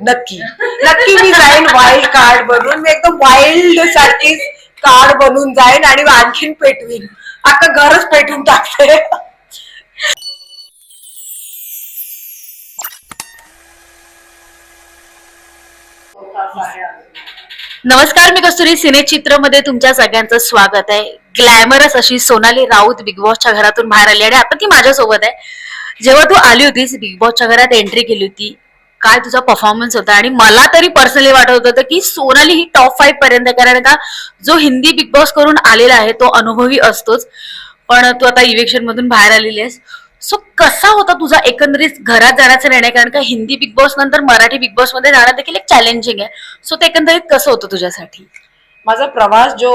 नक्की. नक्की मी जाईन वाईल्ड कार्ड बनवून मी एकदम वाईल्ड सारखी कार्ड बनवून जाईन आणि आणखीन पेटवीन. अख्खं घरच पेटवून टाकते. नमस्कार मी कस्तुरी सिने चित्रमध्ये तुमच्या सगळ्यांचं स्वागत आहे. ग्लॅमरस अशी सोनाली राऊत बिग बॉसच्या घरातून बाहेर आली आणि आता ती माझ्यासोबत आहे. जेव्हा तू आली होतीस बिग बॉसच्या घरात एंट्री केली होती. काय तुझा परफॉर्मन्स होता? आणि मला तरी पर्सनली वाटत होतं की सोनाली ही टॉप फाईव्ह पर्यंत कारण का जो हिंदी बिग बॉस करून आलेला आहे तो अनुभवी असतोच. पण तू आता इलेक्शन मधून बाहेर आलेली आहेस. सो कसा होता तुझा एकंदरीत घरात जाण्याचा निर्णय? कारण का हिंदी बिग बॉस नंतर मराठी बिग बॉसमध्ये जाणं देखील एक चॅलेंजिंग आहे. सो ते एकंदरीत कसं होतं तुझ्यासाठी? माझा प्रवास जो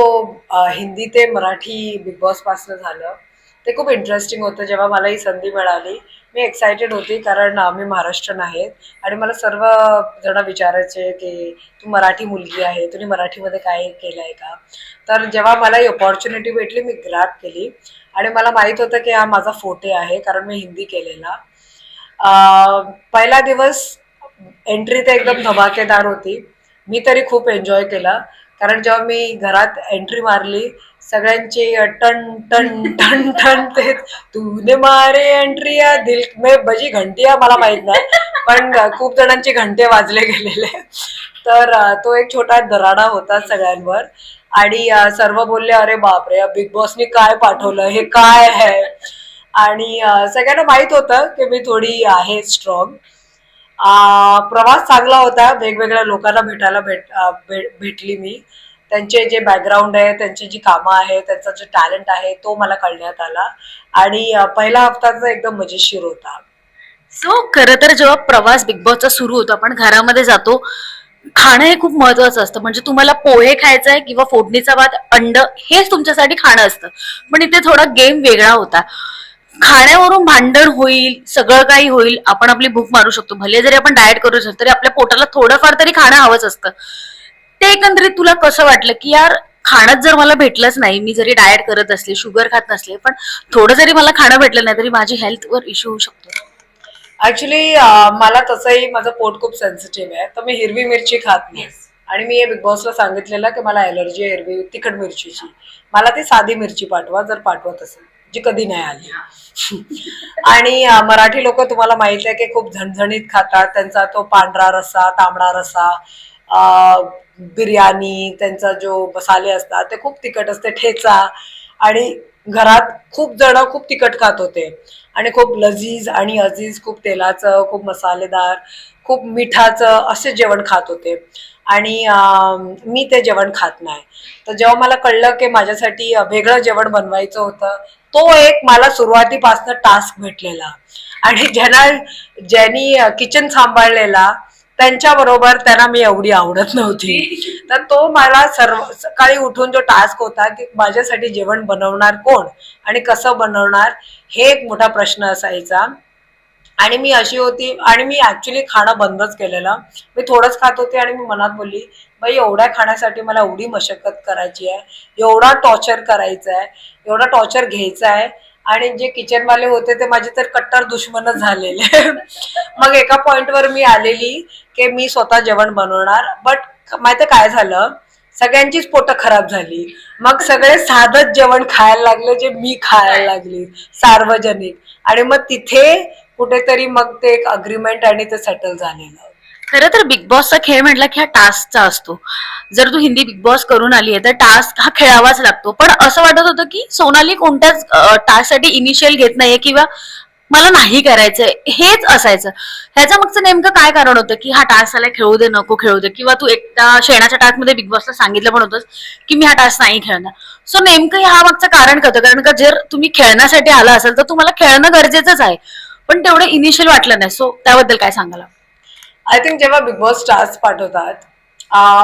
हिंदी ते मराठी बिग बॉसपासून झालं ते खूप इंटरेस्टिंग होतं. जेव्हा मला ही संधी मिळाली मी एक्सायटेड होती कारण मी महाराष्ट्रन आहे आणि मला सर्व जण विचारायचे की तू मराठी मुलगी आहे तुम्ही मराठीमध्ये काय केलं आहे का? तर जेव्हा मला ही अपॉर्च्युनिटी भेटली मी ग्रॅप केली आणि मला माहीत होतं की हा माझा फोटे आहे कारण मी हिंदी केलेला. पहिला दिवस एंट्री तर एकदम धमाकेदार होती. मी तरी खूप एन्जॉय केला. कारण जेव्हा मी घरात एंट्री मारली सगळ्यांची टन टन टन टन ते तूने मारे एंट्री या दिल मे बजी घंटिया मला माहीत नाही. पण खूप जणांचे घंटे वाजले गेलेले. तर तो एक छोटा दराडा होता सगळ्यांवर आणि सर्व बोलले अरे बापरे बिग बॉसनी काय पाठवलं? हे काय आहे? आणि सगळ्यांना माहीत होतं की मी थोडी आहे स्ट्रॉंग प्रवास चांगला होता. वेगवेगळ्या लोकांना भेटायला भेट भेटली मी. त्यांचे जे बॅकग्राऊंड आहे त्यांची जी कामं आहे त्यांचा जे टॅलेंट आहे तो मला कळण्यात आला. आणि पहिला हप्ताचा एकदम मजेशीर होता. सो खरं तर जेव्हा प्रवास बिग बॉसचा सुरू होतो आपण घरामध्ये जातो खाणं हे खूप महत्वाचं असतं. म्हणजे तुम्हाला पोहे खायचं आहे किंवा फोडणीचा भात अंड हेच तुमच्यासाठी खाणं असतं. पण इथे थोडा गेम वेगळा होता. खाण्यावरून भांडण होईल सगळं काही होईल आपण आपली भूक मारू शकतो. भले जरी आपण डाएट करू शकतो तरी आपल्या पोटाला थोडंफार तरी खाणं हवंच असतं. ते एकंदरीत तुला कसं वाटलं की यार खाणं जर मला भेटलंच नाही मी जरी डाएट करत असले शुगर खात नसले पण थोडं जरी मला खाणं भेटलं नाही तरी माझी हेल्थवर इश्यू होऊ शकतो. ऍक्च्युली मला तसंही माझं पोट खूप सेन्सिटिव्ह आहे. तर मी हिरवी मिरची खात नाही. आणि मी हे बिग बॉसला सांगितलेलं की मला एलर्जी आहे हिरवी तिखट मिरचीची. मला ती साधी मिरची पाठवा जर पाठवत असेल जी कधी नाही आली. आणि मराठी लोक तुम्हाला माहीत आहे की खूप झणझणीत खातात. त्यांचा तो पांढरा रस्सा तांबडा रस्सा बिर्याणी त्यांचा जो मसाले असतात ते खूप तिखट असते ठेचा. आणि घरात खूप जण खूप तिखट खात होते. आणि खूप लजीज आणि अजीज खूप तेलाचं खूप मसालेदार खूप मिठाचं असे जेवण खात होते. आणि मी ते जेवण खात नाही. तर जेव्हा मला कळलं की माझ्यासाठी वेगळं जेवण बनवायचं होतं तो एक मला सुरुवातीपासून टास्क भेटलेला. आणि ज्यांना ज्यांनी किचन सांभाळलेला त्यांच्याबरोबर त्यांना मी एवढी आवडत नव्हती. तर तो मला सर्व सकाळी उठून जो टास्क होता की माझ्यासाठी जेवण बनवणार कोण आणि कसं बनवणार हे एक मोठा प्रश्न असायचा. आणि मी अशी होती आणि मी ऍक्च्युली खाणं बंदच केलेलं. मी थोडंच खात होते आणि मी मनात बोलली बाई एवढ्या खाण्यासाठी मला एवढी मशक्कत करायची आहे एवढा टॉर्चर करायचा आहे एवढा टॉर्चर घ्यायचा आहे आणि जे किचनवाले होते ते माझे तर कट्टर दुश्मनच झालेले. मग एका पॉइंटवर मी आलेली की मी स्वतः जेवण बनवणार. बट माहिती काय झालं? सगळ्यांचीच पोटं खराब झाली. मग सगळे साधंच जेवण खायला लागले जे मी खायला लागली सार्वजनिक. आणि मग तिथे कुठेतरी मग ते एक अग्रीमेंट आणि ते सेटल झालेलं. खरं तर बिग बॉसचा खेळ म्हटला की हा टास्कचा असतो. जर तू हिंदी बिग बॉस करून आली आहे तर टास्क हा खेळावाच लागतो. पण असं वाटत होतं की सोनाली कोणत्याच टास्कसाठी इनिशियल घेत नाहीये किंवा मला नाही करायचंय हेच असायचं. ह्याच्या मागचं नेमकं काय कारण होतं की हा टास्क आला खेळू दे नको खेळू दे. किंवा तू एकटा शेणाच्या टास्कमध्ये बिग बॉसला सांगितलं पण होतंस की मी हा टास्क नाही खेळणार. सो नेमकं ह्या मागचं कारण कळतं कारण का जर तुम्ही खेळण्यासाठी आला असेल तर तुम्हाला खेळणं गरजेचंच आहे. पण तेवढं इनिशियल वाटलं नाही. सो त्याबद्दल काय सांगाल? आय थिंक जेव्हा बिग बॉस टास्क पाठवतात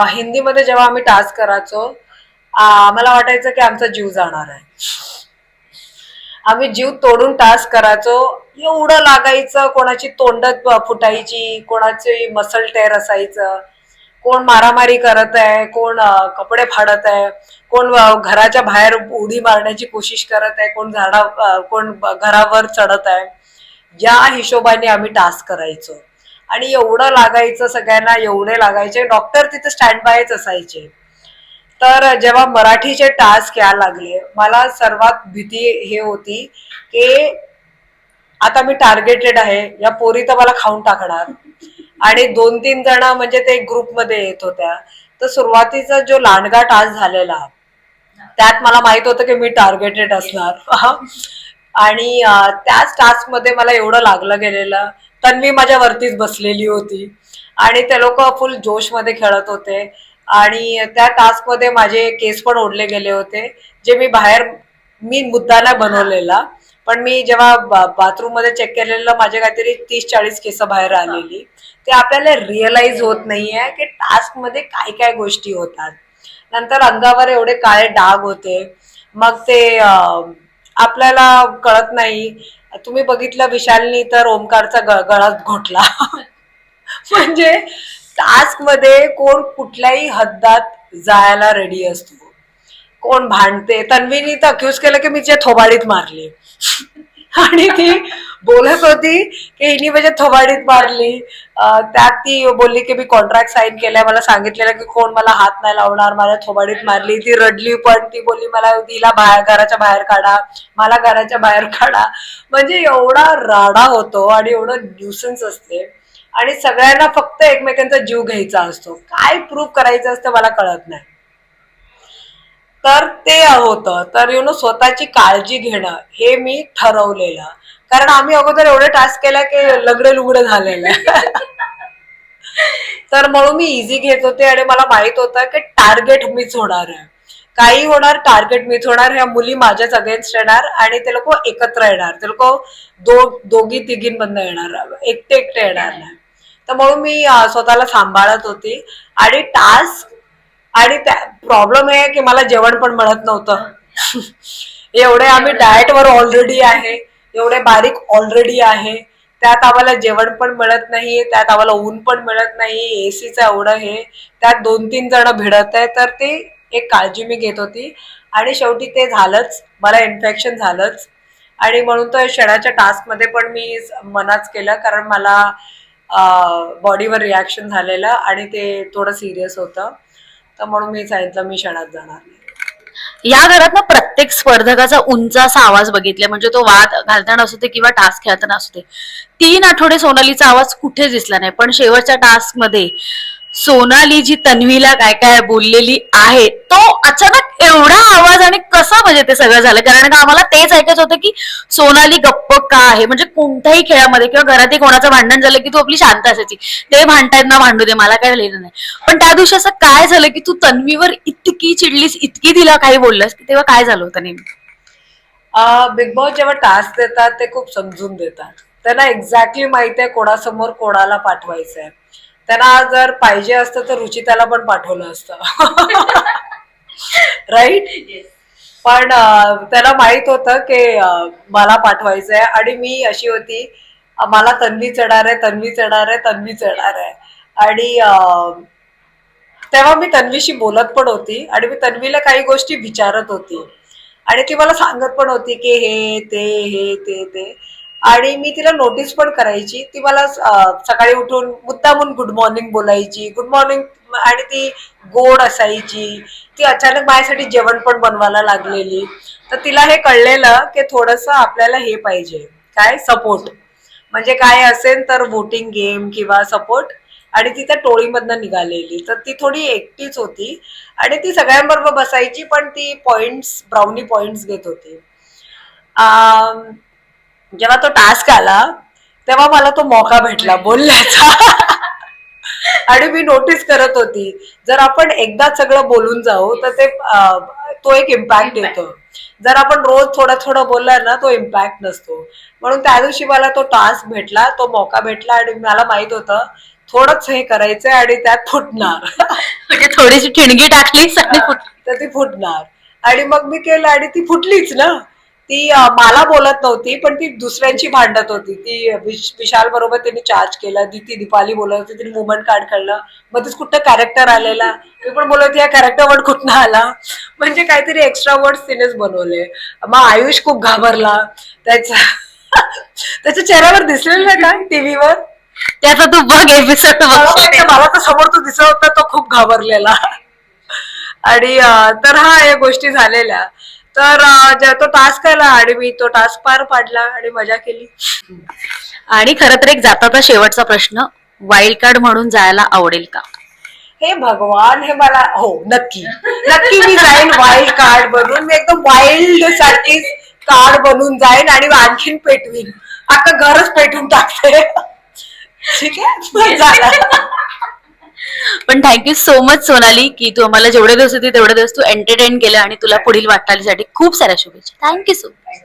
हिंदीमध्ये जेव्हा आम्ही टास्क करायचो मला वाटायचं की आमचा जीव जाणार आहे. आम्ही जीव तोडून टास्क करायचो एवढं लागायचं कोणाची तोंडात फुटायची कोणाची मसल टेर असायचं कोण मारामारी करत आहे कोण कपडे फाडत आहे कोण घराच्या बाहेर उडी मारण्याची कोशिश करत आहे कोण झाडा कोण घरावर चढत आहे. या हिशोबाने आम्ही टास्क करायचो. आणि एवढं लागायचं सगळ्यांना एवढे लागायचे. डॉक्टर तिथे स्टँड बायच असायचे. तर जेव्हा मराठीचे टास्क यायला लागले मला सर्वात भीती हे होती की आता मी टार्गेटेड आहे. या पोरी तर मला खाऊन टाकणार. आणि दोन तीन जण म्हणजे ते ग्रुपमध्ये येत होत्या. तर सुरुवातीचा जो लांडगा टास्क झालेला त्यात मला माहीत होतं की मी टार्गेटेड असणार. आणि त्याच टास्कमध्ये मला एवढं लागलं गेलेलं तन्वी माझ्या वरतीच बसलेली होती. आणि ते लोक फुल जोशमध्ये खेळत होते. आणि त्या टास्कमध्ये माझे केस पण ओढले गेले होते जे मी बाहेर मी मुद्दाला बनवलेला. पण मी जेव्हा बाथरूममध्ये चेक केलेलं माझे काहीतरी तीस चाळीस केस बाहेर आलेली. ते आपल्याला रिअलाइज होत नाहीये की टास्कमध्ये काय काय गोष्टी होतात. नंतर अंगावर एवढे काळे डाग होते. मग ते आपल्याला कळत नाही. तुम्ही बघितलं विशालनी तर ओमकारचा ग- गळाच घोटला. म्हणजे टास्कमध्ये कोण कुठल्याही हद्दात जायला रेडी असतो. कोण भांडते? तन्वीनी तर अक्यूज केलं की मी जे थोबाडीत मारली. आणि ती बोलत होती की हिनी म्हणजे थोबाडीत मारली. त्यात ती बोलली की मी कॉन्ट्रॅक्ट साईन केलाय मला सांगितलेलं की कोण मला हात नाही लावणार मला थोबाडीत मारली. ती रडली पण ती बोलली मला तिला बाहेर घराच्या बाहेर काढा मला घराच्या बाहेर काढा. म्हणजे एवढा राडा होतो आणि एवढं न्यूसन्स असते. आणि सगळ्यांना फक्त एकमेकांचा जीव घ्यायचा असतो. काय प्रूव्ह करायचं असतं मला कळत नाही. तर ते होतं. तर यु नो स्वतःची काळजी घेणं हे मी ठरवलेलं. कारण आम्ही अगोदर एवढे टास्क केला की लगडे लुगडे झालेलं. तर म्हणून मी इझी घेत होते आणि मला माहीत होतं की टार्गेट मीच होणार आहे. काही होणार टार्गेट मीच होणार ह्या मुली माझ्याच अगेन्स्ट येणार आणि ते लोक एकत्र येणार. ते लोक दो दोघी तिघींमधनं येणार. एकटे एकटे येणार नाही. तर म्हणून मी स्वतःला सांभाळत होती. आणि टास्क आणि त्या प्रॉब्लेम आहे की मला जेवण पण मिळत नव्हतं. एवढे आम्ही डाएट वर ऑलरेडी आहे एवढे बारीक ऑलरेडी आहे. त्यात आम्हाला जेवण पण मिळत नाही त्यात आम्हाला ऊन पण मिळत नाही एसीचं एवढं हे. त्यात दोन तीन जण भिडत आहे तर ते एक काळजी मी घेत होती. आणि शेवटी ते झालंच मला इन्फेक्शन झालंच. आणि म्हणून तर शेणाच्या टास्कमध्ये पण मी मनाच केलं कारण मला बॉडीवर रिॲक्शन झालेलं आणि ते थोडं सिरियस होतं. तर म्हणून मी सांगितलं मी क्षणात जाणार नाही. या घरात ना प्रत्येक स्पर्धकाचा उंच असा आवाज बघितला म्हणजे तो वाद घालताना असू दे किंवा टास्क खेळताना असू दे. तीन आठवडे सोनालीचा आवाज कुठे दिसला नाही. पण शेवटच्या टास्कमध्ये सोनाली जी तन्वीला काय काय बोललेली आहे तो अचानक एवढा आवाज आणि कसं म्हणजे ते सगळं झालं? कारण का आम्हाला तेच ऐकायचं होतं की सोनाली गप्प का आहे? म्हणजे कोणत्याही खेळामध्ये किंवा घरातही कोणाचं भांडण झालं की तू आपली शांत असायची. ते भांडतायत ना भांडू दे मला काय लिहिलं नाही. पण त्या दिवशी असं काय झालं की तू तन्वीवर इतकी चिडलीस इतकी तिला काही बोललास की तेव्हा काय झालं होतं नेहमी बिग बॉस जेव्हा टास्क देतात ते खूप समजून देतात. त्यांना एक्झॅक्टली माहिती आहे कोणासमोर कोणाला पाठवायचं आहे त्यांना जर पाहिजे असतं तर रुचिताला पण पाठवलं असतं. राईट पण त्याला माहीत होतं की मला पाठवायचं आहे आणि मी अशी होती मला तन्वी चढणार आहे तन्वी चढणार आहे तन्वी चढणार आहे. आणि तेव्हा मी तन्वीशी बोलत पण होती आणि मी तन्वीला काही गोष्टी विचारत होती. आणि ती मला सांगत पण होती की हे ते हे ते ते. आणि मी तिला नोटीस पण करायची. ती मला सकाळी उठून मुद्दामून गुड मॉर्निंग बोलायची. गुड मॉर्निंग आणि ती गोड असायची. ती अचानक माझ्यासाठी जेवण पण बनवायला लागलेली. तर तिला हे कळलेलं की थोडस आपल्याला हे पाहिजे. काय? सपोर्ट म्हणजे काय असेल तर वोटिंग गेम किंवा सपोर्ट आणि ती त्या टोळीमधनं निघालेली. तर ती थोडी एकटीच होती. आणि ती सगळ्यांबरोबर बसायची पण ती पॉइंट्स ब्राउनी पॉइंट्स घेत होती. जेव्हा तो टास्क आला तेव्हा मला तो मौका भेटला बोलण्याचा. आणि मी नोटीस करत होती जर आपण एकदा सगळं बोलून जाऊ तर ते तो एक इम्पॅक्ट येतो जर आपण रोज थोडं थोडं बोललं ना तो इम्पॅक्ट नसतो. म्हणून त्या दिवशी मला तो टास्क भेटला तो मौका भेटला आणि मला माहीत होतं थोडंच हे करायचंय आणि त्यात फुटणार. म्हणजे थोडीशी ठिणगी फुट- तर ती फुटणार. आणि मग मी केलं आणि ती फुटलीच ना. ती मला बोलत नव्हती पण ती दुसऱ्यांची भांडत होती. ती विश- विशाल बरोबर तिने चार्ज केला. ती दीपाली बोलत होती तिने मुवमेंट कार्ड काढलं मध्येच कुठं कॅरेक्टर आलेला? मी पण बोलत या कॅरेक्टर वर्ड कुठनं आला? म्हणजे काहीतरी एक्स्ट्रा वर्ड तिनेच बनवले. मग आयुष खूप घाबरला. त्याच्या त्याच्या चेहऱ्यावर दिसलेलं नाही का टीव्हीवर? त्याचा तू बघ एपिसोड मला तर समोर तो दिसत होता तो खूप घाबरलेला. आणि तर हा या गोष्टी झालेल्या. तर अं, जे- तो टास्क आला आणि मी तो टास्क पार पाडला आणि मजा केली. आणि खरं तर एक जाताचा शेवटचा प्रश्न वाईल्ड कार्ड म्हणून जायला आवडेल का? हे भगवान हे मला हो नक्की. नक्की मी जाईन वाईल्ड कार्ड बनून. मी एकदम वाईल्ड सारखी कार्ड बनून जाईन आणि आणखीन पेटवीन. अख्खं घरच पेटून टाकते. ठीक आहे? झालं. पण थँक्यू सो मच सोनाली की तू आम्हाला जेवढे दिवस होते तेवढे दिवस तू एंटरटेन केलं आणि तुला पुढील वाटचालीसाठी खूप साऱ्या शुभेच्छा. Thank you so much